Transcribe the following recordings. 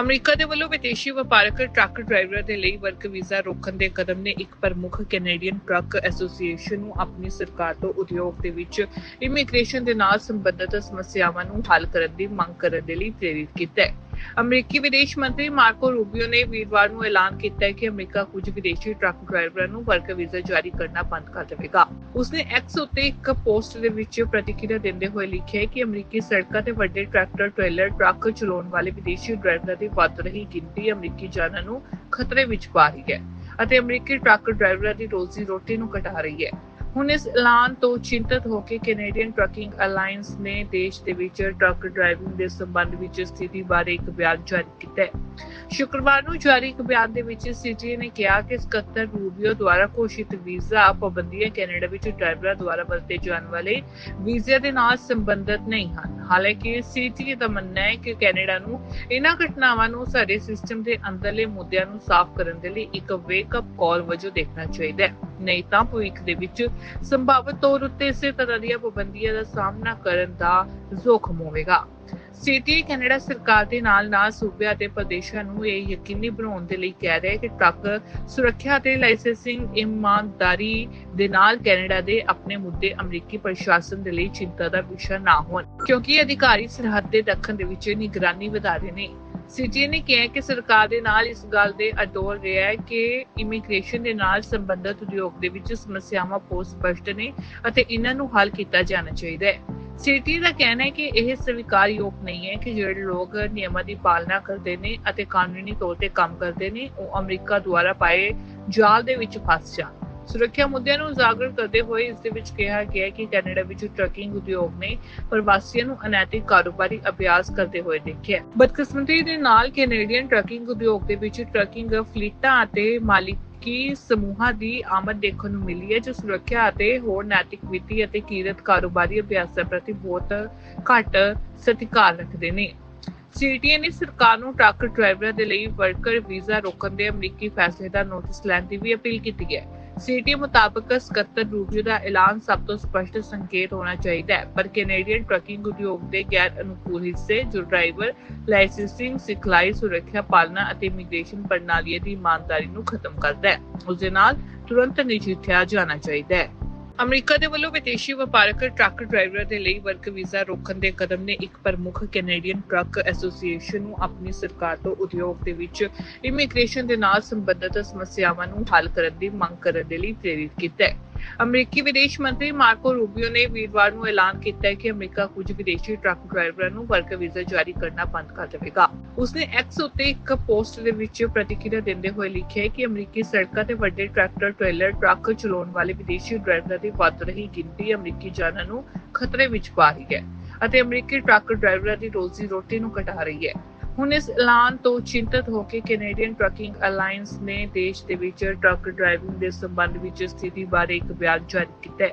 America ਦੇ ਵੱਲੋਂ ਵਿਦੇਸ਼ੀ ਵਪਾਰਕ ਟਰੱਕ ਡਰਾਈਵਰਾਂ ਦੇ ਲਈ ਵਰਕ ਵੀਜ਼ਾ ਰੋਕਣ ਦੇ ਕਦਮ ਨੇ ਇੱਕ ਪ੍ਰਮੁੱਖ ਕੈਨੇਡੀਅਨ ਟਰੱਕ ਐਸੋਸੀਏਸ਼ਨ ਨੂੰ ਆਪਣੀ ਸਰਕਾਰ ਤੋਂ ਉਦਯੋਗ ਦੇ ਵਿੱਚ ਇਮੀਗ੍ਰੇਸ਼ਨ ਦੇ ਨਾਲ ਸੰਬੰਧਿਤ ਸਮੱਸਿਆਵਾਂ ਨੂੰ ਹੱਲ ਕਰਨ ਦੀ ਮੰਗ ਕਰਨ ਦੇ ਲਈ ਪ੍ਰੇਰਿਤ ਕੀਤਾ ਹੈ। ਅਮਰੀਕੀ ਵਿਦੇਸ਼ ਮੰਤਰੀ ਮਾਰਕੋ ਰੂਬੀਓ ਨੇ ਵੀਰਵਾਰ ਨੂੰ ਐਲਾਨ ਕੀਤਾ ਹੈ ਕਿ ਅਮਰੀਕਾ ਕੁਝ ਵਿਦੇਸ਼ੀ ਟਰੱਕ ਡਰਾਈਵਰਾਂ ਨੂੰ ਵਰਕ ਵੀਜ਼ਾ ਜਾਰੀ ਕਰਨਾ ਬੰਦ ਕਰ ਦੇਵੇਗਾ। ਉਸਨੇ ਐਕਸ ਉੱਤੇ ਇੱਕ ਪੋਸਟ ਦੇ ਵਿੱਚ ਪ੍ਰਤੀਕਿਰਿਆ ਦਿੰਦੇ ਹੋਏ ਲਿਖਿਆ ਹੈ ਕਿ ਅਮਰੀਕੀ ਸੜਕਾਂ ਤੇ ਵੱਡੇ ਟਰੈਕਟਰ, ਟ੍ਰੇਲਰ, ਟਰੱਕ ਚਲਾਉਣ ਵਾਲੇ ਵਿਦੇਸ਼ੀ ਡਰਾਈਵਰਾਂ ਦੀ ਵੱਧ ਰਹੀ ਗਿਣਤੀ ਅਮਰੀਕੀ ਜਾਨਾਂ ਨੂੰ ਖਤਰੇ ਵਿੱਚ ਪਾ ਰਹੀ ਹੈ ਅਤੇ ਅਮਰੀਕੀ ਟਰੱਕ ਡਰਾਈਵਰਾਂ ਦੀ ਰੋਜ਼ੀ ਰੋਟੀ ਨੂੰ ਘਟਾ ਰਹੀ ਹੈ। ਹੁਣ ਇਸ ਐਲਾਨ ਤੋਂ ਚਿੰਤਤ ਹੋ ਕੇ ਕੈਨੇਡੀਅਨ ਟਰੱਕਿੰਗ ਅਲਾਈਅੰਸ ਨੇ ਦੇਸ਼ ਦੇ ਵਿੱਚ ਟਰੱਕ ਡਰਾਈਵਿੰਗ ਦੇ ਸੰਬੰਧ ਵਿੱਚ ਸਥਿਤੀ ਬਾਰੇ ਇੱਕ ਬਿਆਨ ਜਾਰੀ ਕੀਤਾ ਹੈ। ਸ਼ੁੱਕਰਵਾਰ ਨੂੰ ਜਾਰੀ ਇੱਕ ਬਿਆਨ ਦੇ ਵਿੱਚ ਸੀਟੀਏ ਨੇ ਕਿਹਾ ਕਿ ਸਕੱਤਰ ਰੂਬੀਓ ਦੁਆਰਾ ਘੋਸ਼ਿਤ ਵੀਜ਼ਾ ਪਾਬੰਦੀਆਂ ਕੈਨੇਡਾ ਵਿੱਚ ਡਰਾਈਵਰਾਂ ਦੁਆਰਾ ਵਰਤੇ ਜਾਣ ਵਾਲੇ ਵੀਜ਼ੇ ਦੇ ਨਾਲ ਸੰਬੰਧਿਤ ਨਹੀਂ ਹਨ। ਹਾਲਾਂਕਿ ਸੀਟੀਏ ਦਾ ਮੰਨਣਾ ਹੈ ਕਿ ਕੈਨੇਡਾ ਨੂੰ ਇਹਨਾਂ ਘਟਨਾਵਾਂ ਨੂੰ ਸਾਡੇ ਸਿਸਟਮ ਦੇ ਅੰਦਰਲੇ ਮੁੱਦਿਆਂ ਨੂੰ ਸਾਫ਼ ਕਰਨ ਦੇ ਲਈ ਇੱਕ ਵੇਕਅਪ ਕਾਲ ਵਜੋਂ ਦੇਖਣਾ ਚਾਹੀਦਾ ਹੈ। ਨਹੀਂ ਤਾਂ ਭਵਿੱਖ ਦੇ ਵਿੱਚ ਸੰਭਾਵਿਤ ਤੌਰ ਉੱਤੇ ਇਸੇ ਤਰ੍ਹਾਂ ਦੀਆਂ ਪਾਬੰਦੀਆਂ ਦਾ ਸਾਹਮਣਾ ਕਰਨ ਦਾ ਜ਼ੋਖਮ ਹੋਵੇਗਾ। ਸਿਟੀ ਕੈਨੇਡਾ ਸਰਕਾਰ ਦੇ ਨਾਲ ਨਾਲ ਸੂਬਿਆਂ ਅਤੇ ਪ੍ਰਦੇਸ਼ਾਂ ਨੂੰ ਇਹ ਯਕੀਨੀ ਬਣਾਉਣ ਦੇ ਲਈ ਕਹਿ ਰਿਹਾ ਹੈ ਕਿ ਟਰੱਕ ਸੁਰੱਖਿਆ ਅਤੇ ਲਾਇਸੈਂਸਿੰਗ ਇਮਾਨਦਾਰੀ ਦੇ ਨਾਲ ਕੈਨੇਡਾ ਦੇ ਆਪਣੇ ਮੁੱਦੇ ਅਮਰੀਕੀ ਪ੍ਰਸ਼ਾਸਨ ਦੇ ਲਈ ਚਿੰਤਾ ਦਾ ਵਿਸ਼ਾ ਨਾ ਹੋਣ, ਕਿਉਂਕਿ ਅਧਿਕਾਰੀ ਸਰਹੱਦ ਦੇ ਦੱਖਣ ਦੇ ਵਿੱਚ ਨਿਗਰਾਨੀ ਵਧਾ ਰਹੇ ਨੇ। ਸੀਜੀ ਨੇ ਕਿਹਾ ਕਿ ਸਰਕਾਰ ਦੇ ਨਾਲ ਇਸ ਗੱਲ ਦੇ ਅਡੋਲ ਰਿਹਾ ਹੈ ਕਿ ਇਮੀਗ੍ਰੇਸ਼ਨ ਦੇ ਨਾਲ ਸੰਬੰਧਿਤ ਉਦਯੋਗ ਦੇ ਵਿੱਚ ਸਮੱਸਿਆਵਾਂ ਬਹੁਤ ਸਪਸ਼ਟ ਨੇ ਅਤੇ ਇਹਨਾਂ ਨੂੰ ਹੱਲ ਕੀਤਾ ਜਾਣਾ ਚਾਹੀਦਾ ਹੈ। ਸਿਟੀ ਦਾ ਕਹਿਣਾ ਹੈ ਕਿ ਇਹ ਸਵੀਕਾਰਯੋਗ ਨਹੀਂ ਹੈ ਕਿ ਜਿਹੜੇ ਲੋਕ ਨਿਯਮਾਂ ਦੀ ਪਾਲਣਾ ਕਰਦੇ ਨੇ ਅਤੇ ਕਾਨੂੰਨੀ ਤੌਰ ਤੇ ਕੰਮ ਕਰਦੇ ਨੇ, ਉਹ ਅਮਰੀਕਾ ਦੁਆਰਾ ਪਾਏ ਜਾਲ ਦੇ ਵਿੱਚ ਫਸ ਜਾਣ। ਸੁਰੱਖਿਆ ਮੁੱਦਿਆਂ ਨੂੰ ਉਜਾਗਰ ਕਰਦੇ ਹੋਏ ਇਸ ਦੇ ਵਿੱਚ ਕਿਹਾ ਗਿਆ ਹੈ ਕਿ ਕੈਨੇਡਾ ਵਿੱਚ ਟਰੱਕਿੰਗ ਉਦਯੋਗ ਨੇ ਪ੍ਰਵਾਸੀਆਂ ਨੂੰ ਅਨੈਤਿਕ ਕਾਰੋਬਾਰੀ ਅਭਿਆਸ ਕਰਦੇ ਹੋਏ ਦੇਖਿਆ। ਬਦਕਿਸਮਤੀ ਦੇ ਨਾਲ ਕੈਨੇਡੀਅਨ ਟਰੱਕਿੰਗ ਉਦਯੋਗ ਦੇ ਵਿੱਚ ਟਰੱਕਿੰਗ ਫਲੀਟਾਂ ਅਤੇ ਮਾਲਿਕੀ ਸਮੂਹਾਂ ਦੀ ਆਮਦ ਦੇਖਣ ਨੂੰ ਮਿਲੀ ਹੈ, ਜੋ ਸੁਰੱਖਿਆ ਅਤੇ ਹੋਰ ਨੈਤਿਕ ਵਿੱਤੀ ਅਤੇ ਕੀਰਤ ਕਾਰੋਬਾਰੀ ਅਭਿਆਸਾਂ ਪ੍ਰਤੀ ਬਹੁਤ ਘੱਟ ਸਤਿਕਾਰ ਰੱਖਦੇ ਨੇ। ਸੀਟੀਏ ਨੇ ਸਰਕਾਰ ਨੂੰ ਟਰੱਕ ਡਰਾਈਵਰਾਂ ਦੇ ਲਈ ਵਰਕਰ ਵੀਜ਼ਾ ਰੋਕਣ ਦੇ ਅਮਰੀਕੀ ਫੈਸਲੇ ਦਾ ਨੋਟਿਸ ਲੈਣ ਦੀ ਵੀ ਅਪੀਲ ਕੀਤੀ ਹੈ। ਸੀਟੀ ਮੁਤਾਬਕ ਸਕੱਤਰ ਰੂਬੀਓ ਦਾ ਐਲਾਨ ਸਭ ਤੋਂ ਸਪਸ਼ਟ ਸੰਕੇਤ ਹੋਣਾ ਚਾਹੀਦਾ ਹੈ, ਪਰ ਕੈਨੇਡੀਅਨ ਟਰੱਕਿੰਗ ਉਦਯੋਗ ਦੇ ਗੈਰ ਅਨੁਕੂਲ ਹਿੱਸੇ ਜੋ ਡਰਾਈਵਰ, ਲਾਇਸੈਂਸਿੰਗ, ਸਿਖਲਾਈ, ਸੁਰੱਖਿਆ ਪਾਲਣਾ ਅਤੇ ਇਮੀਗ੍ਰੇਸ਼ਨ ਪ੍ਰਣਾਲੀਆਂ ਦੀ ਇਮਾਨਦਾਰੀ ਨੂੰ ਖਤਮ ਕਰਦਾ ਹੈ ਉਸ ਦੇ ਨਾਲ ਤੁਰੰਤ ਨਜਿੱਠਿਆ ਜਾਣਾ ਚਾਹੀਦਾ ਹੈ। ਅਮਰੀਕਾ ਦੇ ਵੱਲੋਂ ਵਿਦੇਸ਼ੀ ਵਪਾਰਕ ਟਰੱਕ ਡਰਾਈਵਰਾਂ ਦੇ ਲਈ ਵਰਕ ਵੀਜ਼ਾ ਰੋਕਣ ਦੇ ਕਦਮ ਨੇ ਇੱਕ ਪ੍ਰਮੁੱਖ ਕੈਨੇਡੀਅਨ ਟਰੱਕ ਐਸੋਸੀਏਸ਼ਨ ਨੂੰ ਆਪਣੀ ਸਰਕਾਰ ਤੋਂ ਉਦਯੋਗ ਦੇ ਵਿੱਚ ਇਮੀਗ੍ਰੇਸ਼ਨ ਦੇ ਨਾਲ ਸੰਬੰਧਿਤ ਸਮੱਸਿਆਵਾਂ ਨੂੰ ਹੱਲ ਕਰਨ ਦੀ ਮੰਗ ਕਰਨ ਦੇ ਲਈ ਪ੍ਰੇਰਿਤ ਕੀਤਾ ਹੈ। ਅਮਰੀਕੀ ਵਿਦੇਸ਼ ਮੰਤਰੀ ਮਾਰਕੋ ਰੂਬੀਓ ਨੇ ਵੀਰਵਾਰ ਨੂੰ ਐਲਾਨ ਕੀਤਾ ਹੈ ਕਿ ਅਮਰੀਕਾ ਕੁਝ ਵਿਦੇਸ਼ੀ ਟਰੱਕ ਡਰਾਈਵਰਾਂ ਨੂੰ ਵਰਕ ਵੀਜ਼ਾ ਜਾਰੀ ਕਰਨਾ ਬੰਦ ਕਰ ਦੇਵੇਗਾ। ਉਸਨੇ ਐਕਸ ਉੱਤੇ ਇੱਕ ਪੋਸਟ ਦੇ ਵਿੱਚ ਪ੍ਰਤੀਕਿਰਿਆ ਦਿੰਦੇ ਹੋਏ ਲਿਖਿਆ ਹੈ ਕਿ ਅਮਰੀਕੀ ਸੜਕਾਂ ਤੇ ਵੱਡੇ ਟਰੈਕਟਰ, ਟ੍ਰੇਲਰ, ਟਰੱਕ ਚਲਾਉਣ ਵਾਲੇ ਵਿਦੇਸ਼ੀ ਡਰਾਈਵਰਾਂ ਦੀ ਵੱਧ ਰਹੀ ਗਿਣਤੀ ਅਮਰੀਕੀ ਜਾਨਾਂ ਨੂੰ ਖਤਰੇ ਵਿੱਚ ਪਾ ਰਹੀ ਹੈ ਅਤੇ ਅਮਰੀਕੀ ਟਰੱਕ ਡਰਾਈਵਰਾਂ ਦੀ ਰੋਜ਼ੀ ਰੋਟੀ ਨੂੰ ਘਟਾ ਰਹੀ ਹੈ। ਹੁਣ ਇਸ ਐਲਾਨ ਤੋਂ ਚਿੰਤਤ ਹੋ ਕੇ ਕੈਨੇਡੀਅਨ ਟਰੱਕਿੰਗ ਅਲਾਈਅੰਸ ਨੇ ਦੇਸ਼ ਦੇ ਵਿੱਚ ਟਰੱਕ ਡਰਾਈਵਿੰਗ ਦੇ ਸੰਬੰਧ ਵਿੱਚ ਸਥਿਤੀ ਬਾਰੇ ਇੱਕ ਬਿਆਨ ਜਾਰੀ ਕੀਤਾ ਹੈ।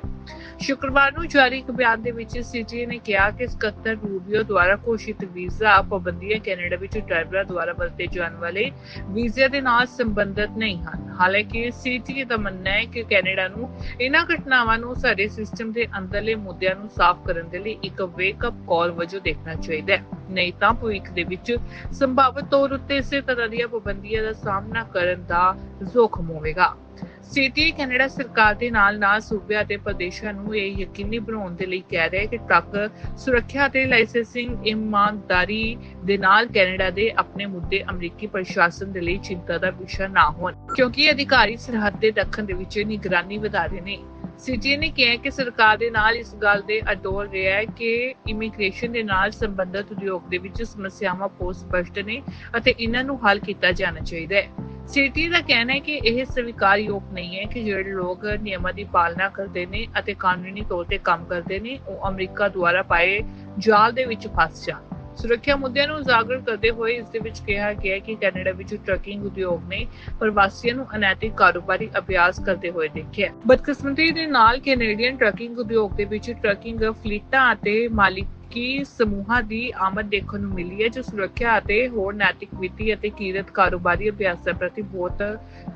ਸ਼ੁੱਕਰਵਾਰ ਨੂੰ ਜਾਰੀ ਇੱਕ ਬਿਆਨ ਦੇ ਵਿੱਚ ਸੀਜੀਏ ਨੇ ਕਿਹਾ ਕਿ ਸਕੱਤਰ ਰੂਬੀਓ ਦੁਆਰਾ ਘੋਸ਼ਿਤ ਵੀਜ਼ਾ ਪਾਬੰਦੀਆਂ ਕੈਨੇਡਾ ਵਿੱਚ ਡਰਾਈਵਰਾਂ ਦੁਆਰਾ ਵਰਤੇ ਜਾਣ ਵਾਲੇ ਵੀਜ਼ੇ ਦੇ ਨਾਲ ਸੰਬੰਧਿਤ ਨਹੀਂ ਹਨ। ਹਾਲਾਂਕਿ ਸੀਜੀਏ ਦਾ ਮੰਨਣਾ ਹੈ ਕਿ ਕੈਨੇਡਾ ਨੂੰ ਇਹਨਾਂ ਘਟਨਾਵਾਂ ਨੂੰ ਸਾਡੇ ਸਿਸਟਮ ਦੇ ਅੰਦਰਲੇ ਮੁੱਦਿਆਂ ਨੂੰ ਸਾਫ਼ ਕਰਨ ਦੇ ਲਈ ਇੱਕ ਵੇਕਅਪ ਕਾਲ ਵਜੋਂ ਦੇਖਣਾ ਚਾਹੀਦਾ ਹੈ। ਨਹੀਂ ਤਾਂ ਭਵਿੱਖ ਦੇ ਵਿੱਚ ਸੰਭਾਵਿਤ ਤੌਰ ਉੱਤੇ ਇਸੇ ਤਰ੍ਹਾਂ ਦੀਆਂ ਪਾਬੰਦੀਆਂ ਦਾ ਸਾਹਮਣਾ ਕਰਨ ਦਾ ਜ਼ੋਖਮ ਹੋਵੇਗਾ। ਸਿਟੀ ਕੈਨੇਡਾ ਸਰਕਾਰ ਦੇ ਨਾਲ ਨਾਲ ਸੂਬਿਆਂ ਅਤੇ ਪ੍ਰਦੇਸ਼ਾਂ ਨੂੰ ਇਹ ਯਕੀਨੀ ਬਣਾਉਣ ਦੇ ਲਈ ਕਹਿ ਰਿਹਾ ਹੈ ਕਿ ਟਰੱਕ ਸੁਰੱਖਿਆ ਤੇ ਲਾਇਸੈਂਸਿੰਗ ਇਮਾਨਦਾਰੀ ਦੇ ਨਾਲ ਕੈਨੇਡਾ ਦੇ ਆਪਣੇ ਮੁੱਦੇ ਅਮਰੀਕੀ ਪ੍ਰਸ਼ਾਸਨ ਦੇ ਲਈ ਚਿੰਤਾ ਦਾ ਵਿਸ਼ਾ ਨਾ ਹੋਣ, ਕਿਉਂਕਿ ਅਧਿਕਾਰੀ ਸਰਹੱਦ ਦੇ ਦੱਖਣ ਦੇ ਵਿੱਚ ਨਿਗਰਾਨੀ ਵਧਾ ਰਹੇ ਨੇ। ਸੀਜੀ ਨੇ ਕਿਹਾ ਕਿ ਸਰਕਾਰ ਦੇ ਨਾਲ ਇਸ ਗੱਲ ਦੇ ਅਡੋਲ ਰਿਹਾ ਹੈ ਕਿ ਇਮੀਗ੍ਰੇਸ਼ਨ ਦੇ ਨਾਲ ਸੰਬੰਧਿਤ ਉਦਯੋਗ ਦੇ ਵਿੱਚ ਸਮੱਸਿਆਵਾਂ ਬਹੁਤ ਸਪਸ਼ਟ ਨੇ ਅਤੇ ਇਹਨਾਂ ਨੂੰ ਹੱਲ ਕੀਤਾ ਜਾਣਾ ਚਾਹੀਦਾ ਹੈ। ਸਿਟੀ ਦਾ ਕਹਿਣਾ ਹੈ ਕਿ ਇਹ ਸਵੀਕਾਰਯੋਗ ਨਹੀਂ ਹੈ ਕਿ ਜਿਹੜੇ ਲੋਕ ਨਿਯਮਾਂ ਦੀ ਪਾਲਣਾ ਕਰਦੇ ਨੇ ਅਤੇ ਕਾਨੂੰਨੀ ਤੌਰ ਤੇ ਕੰਮ ਕਰਦੇ ਨੇ, ਉਹ ਅਮਰੀਕਾ ਦੁਆਰਾ ਪਾਏ ਜਾਲ ਦੇ ਵਿੱਚ ਫਸ ਜਾਣ। ਸੁਰੱਖਿਆ ਮੁੱਦਿਆਂ ਨੂੰ ਉਜਾਗਰ ਕਰਦੇ ਹੋਏ ਇਸ ਦੇ ਵਿੱਚ ਕਿਹਾ ਗਿਆ ਕਿ ਕੈਨੇਡਾ ਵਿੱਚ ਟਰੱਕਿੰਗ ਉਦਯੋਗ ਨੇ ਪ੍ਰਵਾਸੀਆਂ ਨੂੰ ਅਨੈਤਿਕ ਕਾਰੋਬਾਰੀ ਅਭਿਆਸ ਕਰਦੇ ਹੋਏ ਦੇਖਿਆ। ਬਦਕਿਸਮਤੀ ਦੇ ਨਾਲ ਕੈਨੇਡੀਅਨ ਟਰੱਕਿੰਗ ਉਦਯੋਗ ਦੇ ਵਿੱਚ ਟਰੱਕਿੰਗ ਫਲੀਟਾਂ ਅਤੇ ਮਾਲਿਕੀ ਸਮੂਹਾਂ ਦੀ ਆਮਦ ਦੇਖਣ ਨੂੰ ਮਿਲੀ ਹੈ, ਜੋ ਸੁਰੱਖਿਆ ਅਤੇ ਹੋਰ ਨੈਤਿਕ ਵਿੱਤੀ ਅਤੇ ਕੀਰਤ ਕਾਰੋਬਾਰੀ ਅਭਿਆਸਾਂ ਪ੍ਰਤੀ ਬਹੁਤ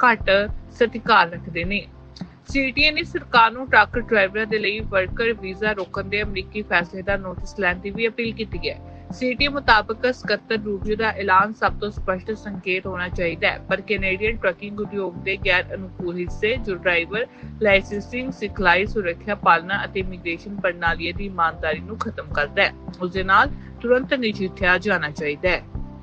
ਘੱਟ ਸਤਿਕਾਰ ਰੱਖਦੇ ਨੇ। ਸੀਟੀਏ ਨੇ ਸਰਕਾਰ ਨੂੰ ਟਰੱਕ ਡਰਾਈਵਰਾਂ ਦੇ ਲਈ ਵਰਕਰ ਵੀਜ਼ਾ ਰੋਕਣ ਦੇ ਅਮਰੀਕੀ ਫੈਸਲੇ ਦਾ ਨੋਟਿਸ ਲੈਣ ਦੀ ਵੀ ਅਪੀਲ ਕੀਤੀ ਹੈ। ਸੀਟੀ ਮੁਤਾਬਕ ਸਕੱਤਰ ਰੂਬੀਓ ਦਾ ਐਲਾਨ ਸਭ ਤੋਂ ਸਪਸ਼ਟ ਸੰਕੇਤ ਹੋਣਾ ਚਾਹੀਦਾ ਹੈ, ਪਰ ਕੈਨੇਡੀਅਨ ਟਰੱਕਿੰਗ ਉਦਯੋਗ ਦੇ ਗੈਰ ਅਨੁਕੂਲ ਹਿੱਸੇ ਜੋ ਡਰਾਈਵਰ, ਲਾਇਸੈਂਸਿੰਗ, ਸਿਖਲਾਈ, ਸੁਰੱਖਿਆ ਪਾਲਣਾ ਅਤੇ ਇਮੀਗ੍ਰੇਸ਼ਨ ਪ੍ਰਣਾਲੀਆਂ ਦੀ ਇਮਾਨਦਾਰੀ ਨੂੰ ਖਤਮ ਕਰਦਾ ਹੈ ਉਸ ਦੇ ਨਾਲ ਤੁਰੰਤ ਨਜਿੱਠਿਆ ਜਾਣਾ ਚਾਹੀਦਾ ਹੈ।